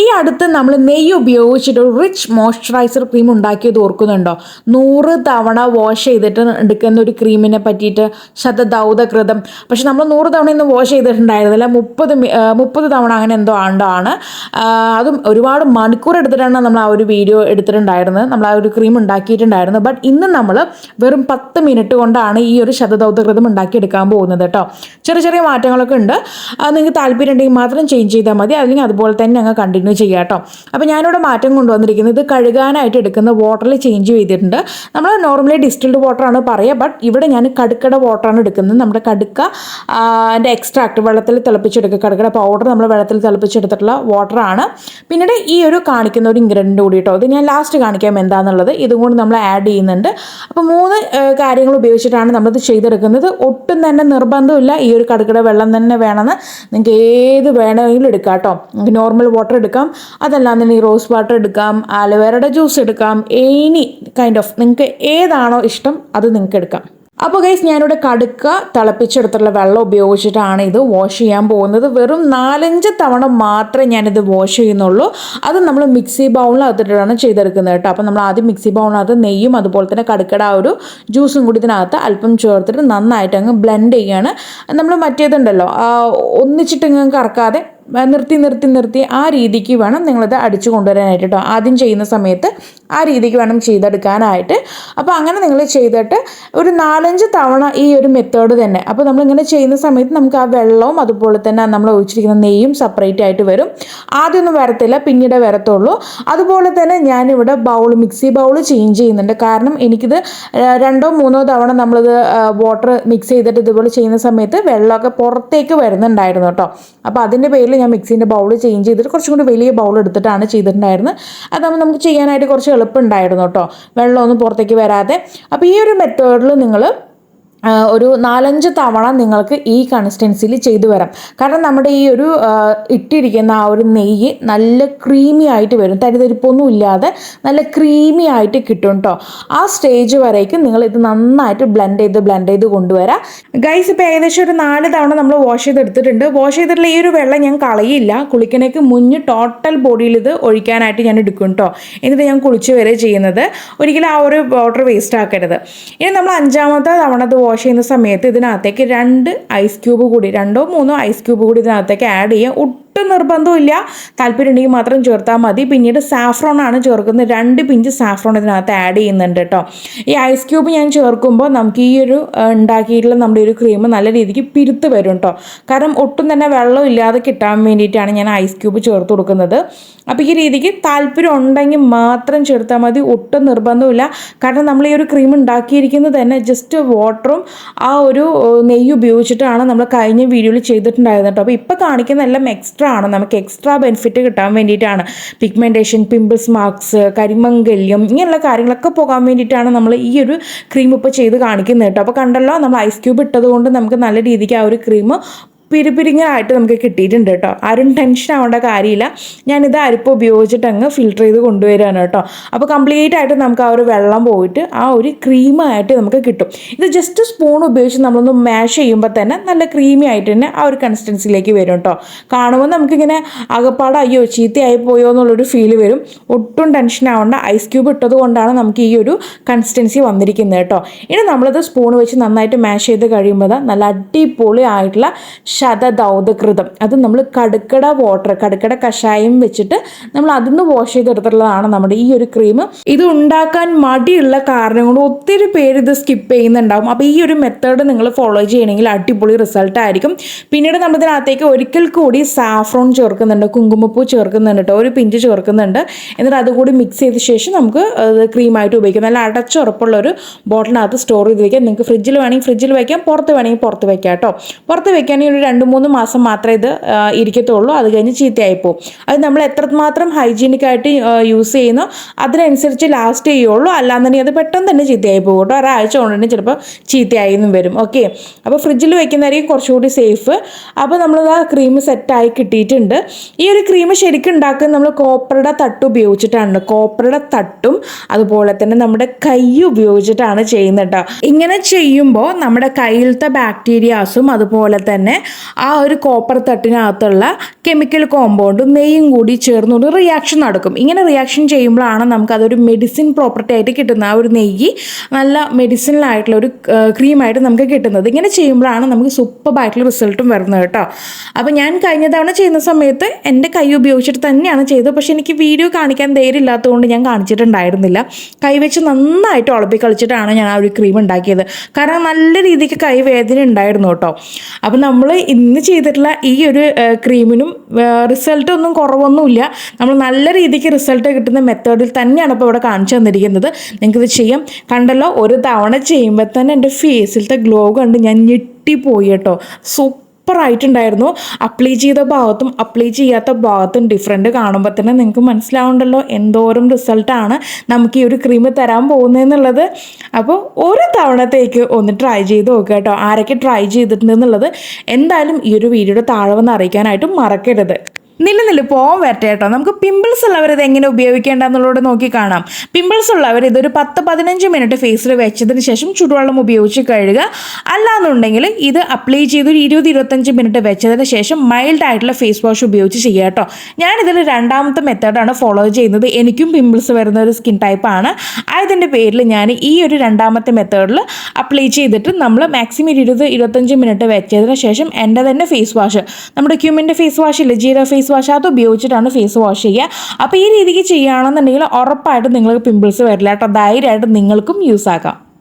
ഈ അടുത്ത് നമ്മൾ നെയ്യ് ഉപയോഗിച്ചിട്ട് ഒരു റിച്ച് മോയ്സ്ചറൈസർ ക്രീം ഉണ്ടാക്കിയത് ഓർക്കുന്നുണ്ടോ? നൂറ് തവണ വാഷ് ചെയ്തിട്ട് എടുക്കുന്ന ഒരു ക്രീമിനെ പറ്റിയിട്ട് ശതദൗതകൃതം. പക്ഷെ നമ്മൾ നൂറ് തവണ ഇന്ന് വാഷ് ചെയ്തിട്ടുണ്ടായിരുന്നില്ല. മുപ്പത് മുപ്പത് തവണ അങ്ങനെ എന്തോ ആണ്ടാണ്. അതും ഒരുപാട് മണിക്കൂർ എടുത്തിട്ടാണ് നമ്മൾ ആ ഒരു വീഡിയോ എടുത്തിട്ടുണ്ടായിരുന്നത്. നമ്മൾ ആ ഒരു ക്രീം ഉണ്ടാക്കിയിട്ടുണ്ടായിരുന്നത് ബട്ട് ഇന്ന് നമ്മൾ വെറും പത്ത് മിനിറ്റ് കൊണ്ടാണ് ഈ ഒരു ശതദൗതകൃതം ഉണ്ടാക്കിയെടുക്കാൻ പോകുന്നത് കേട്ടോ. ചെറിയ ചെറിയ മാറ്റങ്ങളൊക്കെ ഉണ്ട്. നിങ്ങൾക്ക് താല്പര്യം ഉണ്ടെങ്കിൽ മാത്രം ചേഞ്ച് ചെയ്താൽ മതി. അല്ലെങ്കിൽ അതുപോലെ തന്നെ അങ്ങ് കണ്ടിന്യൂ ചെയ്യാം കേട്ടോ അപ്പോൾ ഞാനിവിടെ മാറ്റം കൊണ്ടുവന്നിരിക്കുന്നത് ഇത് കഴുകാനായിട്ട് എടുക്കുന്ന വാട്ടറിൽ ചേഞ്ച് ചെയ്തിട്ടുണ്ട്. നമ്മൾ നോർമലി ഡിസ്റ്റിൽഡ് വാട്ടറാണ് പറയുക ബട്ട് ഇവിടെ ഞാൻ കടുക്കട വാട്ടറാണ് എടുക്കുന്നത്. നമ്മുടെ കടുക്ക അതിന്റെ എക്സ്ട്രാക്ട് വെള്ളത്തിൽ തിളപ്പിച്ചെടുക്കുക കടുക്കട പൗഡർ നമ്മൾ വെള്ളത്തിൽ തിളപ്പിച്ചെടുത്തിട്ടുള്ള വാട്ടറാണ് പിന്നീട് ഈ ഒരു കാണിക്കുന്ന ഒരു ഇൻഗ്രീഡിയന്റ് കൂടി കേട്ടോ ഇത് ഞാൻ ലാസ്റ്റ് കാണിക്കാം എന്താണെന്നുള്ളത് ഇതും നമ്മൾ ആഡ് ചെയ്യുന്നുണ്ട്. അപ്പോൾ മൂന്ന് കാര്യങ്ങൾ ഉപയോഗിച്ചിട്ടാണ് നമ്മളിത് ചെയ്തെടുക്കുന്നത്. ഒട്ടും തന്നെ നിർബന്ധമില്ല ഈ ഒരു കടുക്കട വെള്ളം തന്നെ വേണമെന്ന്. നിങ്ങൾക്ക് ഏത് വേണമെങ്കിലും എടുക്കാം കേട്ടോ നോർമൽ വാട്ടർ എടുക്കാം. അതല്ലാന്നുണ്ടെങ്കിൽ റോസ് വാട്ടർ എടുക്കാം. ആലുവേറയുടെ ജ്യൂസ് എടുക്കാം. എനി കൈൻഡ് ഓഫ് നിങ്ങൾക്ക് ഏതാണോ ഇഷ്ടം അത് നിങ്ങൾക്ക് എടുക്കാം. അപ്പോൾ ഗൈസ് ഞാനിവിടെ കടുക്ക തിളപ്പിച്ചെടുത്തുള്ള വെള്ളം ഉപയോഗിച്ചിട്ടാണ് ഇത് വാഷ് ചെയ്യാൻ പോകുന്നത്. വെറും നാലഞ്ച് തവണ മാത്രമേ ഞാനിത് വാഷ് ചെയ്യുന്നുള്ളൂ. അത് നമ്മൾ മിക്സി ബൗളിനകത്തിട്ടാണ് ചെയ്തെടുക്കുന്നത് കേട്ടോ. അപ്പോൾ നമ്മൾ ആദ്യം മിക്സി ബൗളിനകത്ത് നെയ്യും അതുപോലെ തന്നെ കടുക്കട ആ ഒരു ജ്യൂസും കൂടി ഇതിനകത്ത് അല്പം ചേർത്തിട്ട് നന്നായിട്ട് അങ്ങ് ബ്ലെൻഡ് ചെയ്യുകയാണ് നമ്മൾ മറ്റേതുണ്ടല്ലോ ഒന്നിച്ചിട്ട് ഇങ്ങ് കറക്കാതെ നിർത്തി നിർത്തി നിർത്തി ആ രീതിക്ക് വേണം നിങ്ങളിത് അടിച്ചു കൊണ്ടുവരാനായിട്ട് കേട്ടോ ആദ്യം ചെയ്യുന്ന സമയത്ത് ആ രീതിക്ക് വേണം ചെയ്തെടുക്കാനായിട്ട്. അപ്പോൾ അങ്ങനെ നിങ്ങൾ ചെയ്തിട്ട് ഒരു നാലഞ്ച് തവണ ഈ ഒരു മെത്തേഡ് തന്നെ. അപ്പോൾ നമ്മളിങ്ങനെ ചെയ്യുന്ന സമയത്ത് നമുക്ക് ആ വെള്ളവും അതുപോലെ തന്നെ നമ്മൾ ഒഴിച്ചിരിക്കുന്ന നെയ്യും സെപ്പറേറ്റ് ആയിട്ട് വരും. ആദ്യമൊന്നും വരത്തില്ല പിന്നീട് വരത്തുള്ളൂ. അതുപോലെ തന്നെ ഞാനിവിടെ ബൗൾ മിക്സി ബൗൾ ചേഞ്ച് ചെയ്യുന്നുണ്ട്. കാരണം എനിക്കിത് രണ്ടോ മൂന്നോ തവണ നമ്മളിത് വാട്ടർ മിക്സ് ചെയ്തിട്ട് ഇതുപോലെ ചെയ്യുന്ന സമയത്ത് വെള്ളമൊക്കെ പുറത്തേക്ക് വരുന്നുണ്ടായിരുന്നു കേട്ടോ അപ്പോൾ അതിന്റെ പേരിൽ ഞാൻ മിക്സിന്റെ ബൗൾ ചേഞ്ച് ചെയ്തിട്ട് കുറച്ചും കൂടി വലിയ ബൗൾ എടുത്തിട്ടാണ് ചെയ്തിട്ടുണ്ടായിരുന്നത്. അതാകുമ്പോൾ നമുക്ക് ചെയ്യാനായിട്ട് കുറച്ച് എളുപ്പമുണ്ടായിരുന്നു കേട്ടോ. വെള്ളമൊന്നും പുറത്തേക്ക് വരാതെ. അപ്പോൾ ഈ ഒരു മെത്തേഡിൽ നിങ്ങൾ ഒരു നാലഞ്ച് തവണ നിങ്ങൾക്ക് ഈ കൺസിസ്റ്റൻസിയിൽ ചെയ്തു വരാം. കാരണം നമ്മുടെ ഈ ഒരു ഇട്ടിരിക്കുന്ന ആ ഒരു നെയ്യ് നല്ല ക്രീമി ആയിട്ട് വരും. തരിതരിപ്പൊന്നും ഇല്ലാതെ നല്ല ക്രീമി ആയിട്ട് കിട്ടും കേട്ടോ ആ സ്റ്റേജ് വരേക്കും നിങ്ങൾ ഇത് നന്നായിട്ട് ബ്ലെൻഡ് ചെയ്ത് ബ്ലെൻഡ് ചെയ്ത് കൊണ്ടുവരാം. ഗൈസ് ഇപ്പോൾ ഏകദേശം ഒരു നാല് തവണ നമ്മൾ വാഷ് ചെയ്തെടുത്തിട്ടുണ്ട്. വാഷ് ചെയ്തിട്ടുള്ള ഈ ഒരു വെള്ളം ഞാൻ കളയില്ല. കുളിക്കണേക്ക് മുന്നേ ടോട്ടൽ ബോഡിയിൽ ഇത് ഒഴിക്കാനായിട്ട് ഞാൻ എടുക്കും കേട്ടോ എന്നിട്ട് ഞാൻ കുളിച്ച് വരെ ചെയ്യുന്നത്. ഒരിക്കലും ആ ഒരു വാട്ടർ വേസ്റ്റ് ആക്കരുത്. ഇനി നമ്മൾ അഞ്ചാമത്തെ തവണ വാഷ് ചെയ്യുന്ന സമയത്ത് ഇതിനകത്തേക്ക് രണ്ട് ഐസ് ക്യൂബ് കൂടി രണ്ടോ മൂന്നോ ഐസ് ക്യൂബ് കൂടി ഇതിനകത്തേക്ക് ആഡ് ചെയ്യുക ഒട്ടും നിർബന്ധമില്ല താല്പര്യം ഉണ്ടെങ്കിൽ മാത്രം ചേർത്താൽ മതി. പിന്നീട് സാഫ്രോൺ ആണ് ചേർക്കുന്നത്. രണ്ട് പിഞ്ച് സാഫ്രോൺ ഇതിനകത്ത് ആഡ് ചെയ്യുന്നുണ്ട് കേട്ടോ. ഈ ഐസ് ക്യൂബ് ഞാൻ ചേർക്കുമ്പോൾ നമുക്ക് ഈ ഒരു ഉണ്ടാക്കിയിട്ടുള്ള നമ്മുടെ ഒരു ക്രീം നല്ല രീതിക്ക് പിരുത്ത് വരും കേട്ടോ. കാരണം ഒട്ടും തന്നെ വെള്ളം ഇല്ലാതെ കിട്ടാൻ വേണ്ടിയിട്ടാണ് ഞാൻ ഐസ് ക്യൂബ് ചേർത്ത് കൊടുക്കുന്നത്. അപ്പോൾ ഈ രീതിക്ക് താല്പര്യം ഉണ്ടെങ്കിൽ മാത്രം ചേർത്താൽ മതി. ഒട്ടും നിർബന്ധമില്ല കാരണം നമ്മൾ ഈ ഒരു ക്രീം ഉണ്ടാക്കിയിരിക്കുന്നത് തന്നെ ജസ്റ്റ് വാട്ടറും ആ ഒരു നെയ്യ് ഉപയോഗിച്ചിട്ടാണ് നമ്മൾ കഴിഞ്ഞ വീഡിയോയിൽ ചെയ്തിട്ടുണ്ടായിരുന്നത് കേട്ടോ. അപ്പോൾ ഇപ്പോൾ കാണിക്കുന്ന എല്ലാം എക്സ്ട്രാ ആണ്? നമുക്ക് എക്സ്ട്രാ ബെനിഫിറ്റ് കിട്ടാൻ വേണ്ടിയിട്ടാണ്. പിഗ്മെന്റേഷൻ പിമ്പിൾസ് മാർക്സ് കരിമംഗല്യം ഇങ്ങനെയുള്ള കാര്യങ്ങളൊക്കെ പോകാൻ വേണ്ടിയിട്ടാണ് നമ്മൾ ഈ ഒരു ക്രീം ഇപ്പോൾ ചെയ്ത് കാണിക്കുന്നത് കേട്ടോ. അപ്പോൾ കണ്ടല്ലോ നമ്മൾ ഐസ് ക്യൂബ് ഇട്ടതുകൊണ്ട് നമുക്ക് നല്ല രീതിക്ക് ആ ഒരു ക്രീം പിരിപിരിങ്ങനായിട്ട് നമുക്ക് കിട്ടിയിട്ടുണ്ട് കേട്ടോ. ആരും ടെൻഷൻ ആവേണ്ട കാര്യമില്ല. ഞാനിത് അരിപ്പ് ഉപയോഗിച്ചിട്ട് അങ്ങ് ഫിൽറ്റർ ചെയ്ത് കൊണ്ടുവരികയാണ് കേട്ടോ. അപ്പോൾ കംപ്ലീറ്റ് ആയിട്ട് നമുക്ക് ആ ഒരു വെള്ളം പോയിട്ട് ആ ഒരു ക്രീമായിട്ട് നമുക്ക് കിട്ടും. ഇത് ജസ്റ്റ് സ്പൂൺ ഉപയോഗിച്ച് നമ്മളൊന്ന് മാഷ് ചെയ്യുമ്പോൾ തന്നെ നല്ല ക്രീമി ആയിട്ട് തന്നെ ആ ഒരു കൺസിസ്റ്റൻസിയിലേക്ക് വരും കേട്ടോ. കാണുമ്പോൾ നമുക്കിങ്ങനെ അകപ്പാട് അയ്യോ ചീത്തയായി പോയോ എന്നുള്ളൊരു ഫീൽ വരും. ഒട്ടും ടെൻഷൻ ആവേണ്ട. ഐസ് ക്യൂബ് ഇട്ടത് കൊണ്ടാണ് നമുക്ക് ഈ ഒരു കൺസിസ്റ്റൻസി വന്നിരിക്കുന്നത് കേട്ടോ. ഇനി നമ്മളത് സ്പൂൺ വെച്ച് നന്നായിട്ട് മാഷ് ചെയ്ത് കഴിയുമ്പോൾ നല്ല അടിപൊളി ആയിട്ടുള്ള ശതദൗതകൃതം അത് നമ്മൾ കടുക്കട വാട്ടർ കടുക്കട കഷായം വെച്ചിട്ട് നമ്മൾ അതിന്ന് വാഷ് ചെയ്തെടുത്തിട്ടുള്ളതാണ് നമ്മുടെ ഈ ഒരു ക്രീം ഇത് ഉണ്ടാക്കാൻ മടിയുള്ള കാരണം കൊണ്ട് ഒത്തിരി പേര് ഇത് സ്കിപ്പ് ചെയ്യുന്നുണ്ടാവും. അപ്പോൾ ഈ ഒരു മെത്തേഡ് നിങ്ങൾ ഫോളോ ചെയ്യണമെങ്കിൽ അടിപൊളി റിസൾട്ട് ആയിരിക്കും. പിന്നീട് നമ്മൾ ഇതിനകത്തേക്ക് ഒരിക്കൽ കൂടി സാഫ്രോൺ ചേർക്കുന്നുണ്ട് കുങ്കുമപ്പൂ ചേർക്കുന്നുണ്ട് കേട്ടോ ഒരു പിഞ്ച് ചേർക്കുന്നുണ്ട്. എന്നിട്ട് അതുകൂടി മിക്സ് ചെയ്ത ശേഷം നമുക്ക് ക്രീമായിട്ട് ഉപയോഗിക്കാം. നല്ല അടച്ചുറപ്പുള്ള ഒരു ബോട്ടിലിനകത്ത് സ്റ്റോർ ചെയ്ത് വയ്ക്കാം നിങ്ങൾക്ക് ഫ്രിഡ്ജിൽ വേണമെങ്കിൽ ഫ്രിഡ്ജിൽ വയ്ക്കാം പുറത്ത് വേണമെങ്കിൽ പുറത്ത് വയ്ക്കാം കേട്ടോ. പുറത്ത് വെക്കുകയാണെങ്കിൽ ഒരു രണ്ട് മൂന്ന് മാസം മാത്രമേ ഇത് ഇരിക്കത്തുള്ളൂ. അത് കഴിഞ്ഞ് ചീത്തയായി പോകും അത് നമ്മൾ എത്രമാത്രം ഹൈജീനിക് ആയിട്ട് യൂസ് ചെയ്യുന്നു അതിനനുസരിച്ച് ലാസ്റ്റ് ചെയ്യുള്ളൂ. അല്ലാന്നുണ്ടെങ്കിൽ അത് പെട്ടെന്ന് തന്നെ ചീത്തയായി പോകും കേട്ടോ. ഒരാഴ്ച കൊണ്ട് തന്നെ ചിലപ്പോൾ ചീത്തയായി എന്നും വരും. ഓക്കെ അപ്പോൾ ഫ്രിഡ്ജിൽ വെക്കുന്നതായിരിക്കും കുറച്ചുകൂടി സേഫ് അപ്പോൾ നമ്മൾ ആ ക്രീം സെറ്റായി കിട്ടിയിട്ടുണ്ട്. ഈ ഒരു ക്രീം ശരിക്കും ഉണ്ടാക്കുന്നത് നമ്മൾ കോപ്പറുടെ തട്ട് ഉപയോഗിച്ചിട്ടാണ്. കോപ്പറുടെ തട്ടും അതുപോലെ തന്നെ നമ്മുടെ കൈ ഉപയോഗിച്ചിട്ടാണ് ചെയ്യുന്നത് കേട്ടോ. ഇങ്ങനെ ചെയ്യുമ്പോൾ നമ്മുടെ കയ്യിലത്തെ ബാക്ടീരിയാസും അതുപോലെ തന്നെ ആ ഒരു കോപ്പർ തട്ടിനകത്തുള്ള കെമിക്കൽ കോമ്പൗണ്ടും നെയ്യും കൂടി ചേർന്ന് ഒരു റിയാക്ഷൻ നടക്കും. ഇങ്ങനെ റിയാക്ഷൻ ചെയ്യുമ്പോഴാണ് നമുക്ക് അതൊരു മെഡിസിൻ പ്രോപ്പർട്ടി ആയിട്ട് കിട്ടുന്നത്. ആ ഒരു നെയ്യ് നല്ല മെഡിസിനലായിട്ടുള്ള ഒരു ക്രീമായിട്ട് നമുക്ക് കിട്ടുന്നത്. ഇങ്ങനെ ചെയ്യുമ്പോഴാണ് നമുക്ക് സൂപ്പറായിട്ടുള്ള റിസൾട്ടും വരുന്നത് കേട്ടോ. അപ്പോൾ ഞാൻ കഴിഞ്ഞ തവണ ചെയ്യുന്ന സമയത്ത് എന്റെ കൈ ഉപയോഗിച്ചിട്ട് തന്നെയാണ് ചെയ്തത്. പക്ഷേ എനിക്ക് വീഡിയോ കാണിക്കാൻ ധൈര്യം ഇല്ലാത്തതുകൊണ്ട് ഞാൻ കാണിച്ചിട്ടുണ്ടായിരുന്നില്ല. കൈവച്ച് നന്നായിട്ട് ഉളപ്പി കളിച്ചിട്ടാണ് ഞാൻ ആ ഒരു ക്രീം ഉണ്ടാക്കിയത്. കാരണം നല്ല രീതിക്ക് കൈ വേദന ഉണ്ടായിരുന്നു കേട്ടോ. അപ്പോൾ നമ്മൾ ഇന്ന് ചെയ്തിട്ടുള്ള ഈ ഒരു ക്രീമിനും റിസൾട്ട് ഒന്നും കുറവൊന്നുമില്ല. നമ്മൾ നല്ല രീതിക്ക് റിസൾട്ട് കിട്ടുന്ന മെത്തേഡിൽ തന്നെയാണ് ഇപ്പോൾ ഇവിടെ കാണിച്ചു തന്നിരിക്കുന്നത്. നിങ്ങൾക്കിത് ചെയ്യാം. കണ്ടല്ലോ ഒരു തവണ ചെയ്യുമ്പോൾ തന്നെ എന്റെ ഫേസിലത്തെ ഗ്ലോ കണ്ട് ഞാൻ ഞെട്ടിപ്പോയി കേട്ടോ. സൂപ്പർ സൂപ്പറായിട്ടുണ്ടായിരുന്നു അപ്ലൈ ചെയ്ത ഭാഗത്തും അപ്ലൈ ചെയ്യാത്ത ഭാഗത്തും ഡിഫറെന്റ് കാണുമ്പോൾ തന്നെ നിങ്ങൾക്ക് മനസ്സിലാവുണ്ടല്ലോ എന്തോരം റിസൾട്ടാണ് നമുക്ക് ഈ ഒരു ക്രീം തരാൻ പോകുന്നതെന്നുള്ളത് അപ്പോൾ ഒരു തവണത്തേക്ക് ഒന്ന് ട്രൈ ചെയ്ത് നോക്കുക കേട്ടോ. ആരൊക്കെ ട്രൈ ചെയ്തിട്ടുണ്ടെന്നുള്ളത് എന്തായാലും ഈ ഒരു വീഡിയോയുടെ താഴെ വന്ന് അറിയിക്കാനായിട്ട് മറക്കരുത്. നില്ല പോകാൻ വരട്ടെ കേട്ടോ. നമുക്ക് പിമ്പിൾസ് ഉള്ളവർ ഇത് എങ്ങനെ ഉപയോഗിക്കേണ്ടെന്നുള്ളത് നോക്കി കാണാം. പിമ്പിൾസ് ഉള്ളവർ ഇതൊരു പത്ത് പതിനഞ്ച് മിനിറ്റ് ഫേസിൽ വെച്ചതിന് ശേഷം ചുടുവെള്ളം ഉപയോഗിച്ച് കഴുകുക. അല്ലാന്നുണ്ടെങ്കിൽ ഇത് അപ്ലൈ ചെയ്ത് ഒരു ഇരുപത് ഇരുപത്തഞ്ച് മിനിറ്റ് വെച്ചതിന് ശേഷം മൈൽഡ് ആയിട്ടുള്ള ഫേസ് വാഷ് ഉപയോഗിച്ച് ചെയ്യുക കേട്ടോ. ഞാനിതിൽ രണ്ടാമത്തെ മെത്തേഡാണ് ഫോളോ ചെയ്യുന്നത്. എനിക്കും പിമ്പിൾസ് വരുന്ന ഒരു സ്കിൻ ടൈപ്പാണ് അതിന്റെ പേരിൽ ഞാൻ ഈ ഒരു രണ്ടാമത്തെ മെത്തേഡിൽ അപ്ലൈ ചെയ്തിട്ട് നമ്മൾ മാക്സിമം ഇരുപത് ഇരുപത്തഞ്ച് മിനിറ്റ് വെച്ചതിന് ശേഷം എന്റെ തന്നെ ഫേസ് വാഷ് നമ്മുടെ ക്യൂമിന്റെ ഫേസ് വാഷ് ഇല്ല? ജീരോ ഫേസ് വാഷ് അത് ഉപയോഗിച്ചിട്ടാണ് ഫേസ് വാഷ് ചെയ്യുക. അപ്പോൾ ഈ രീതിക്ക് ചെയ്യുകയാണെന്നുണ്ടെങ്കിൽ ഉറപ്പായിട്ടും നിങ്ങൾക്ക് പിമ്പിൾസ് വരില്ല കേട്ടോ. ധൈര്യമായിട്ട് നിങ്ങൾക്കും യൂസ് ആക്കാം.